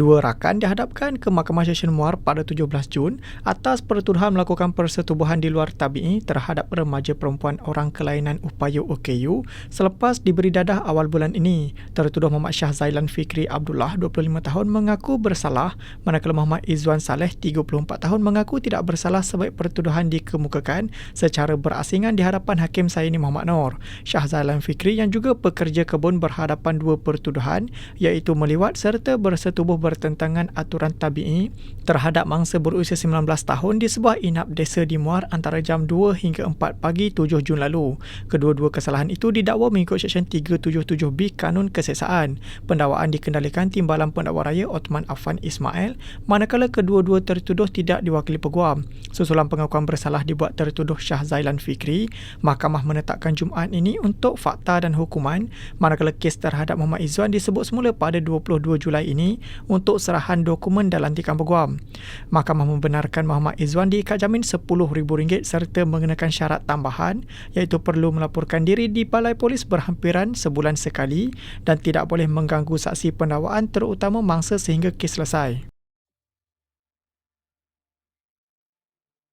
Dua rakan dihadapkan ke Mahkamah Session Muar pada 17 Jun atas pertuduhan melakukan persetubuhan di luar tabi'i terhadap remaja perempuan orang kelainan upaya OKU selepas diberi dadah awal bulan ini. Tertuduh Muhammad Syah Zailan Fikri Abdullah, 25 tahun, mengaku bersalah manakala Muhammad Izwan Saleh, 34 tahun, mengaku tidak bersalah sebab pertuduhan dikemukakan secara berasingan di hadapan Hakim Saini Muhammad Noor. Syah Zailan Fikri yang juga pekerja kebun berhadapan dua pertuduhan iaitu meliwat serta bersetubuh bertentangan aturan tabi'i terhadap mangsa berusia 19 tahun di sebuah inap desa di Muar antara jam 2 hingga 4 pagi 7 Jun lalu. Kedua-dua kesalahan itu didakwa mengikut Seksyen 377B Kanun Keseksaan. Pendakwaan dikendalikan Timbalan Pendakwa Raya Otman Affan Ismail manakala kedua-dua tertuduh tidak diwakili peguam. Susulan pengakuan bersalah dibuat tertuduh Syah Zailan Fikri, mahkamah menetapkan Jumaat ini untuk fakta dan hukuman manakala kes terhadap Muhammad Izzuan disebut semula pada 22 Julai ini untuk serahan dokumen dan lantikan peguam. Mahkamah membenarkan Muhammad Izzuan diikat jamin RM10,000 serta mengenakan syarat tambahan iaitu perlu melaporkan diri di Balai Polis berhampiran sebulan sekali dan tidak boleh mengganggu saksi pendakwaan terutama mangsa sehingga kes selesai.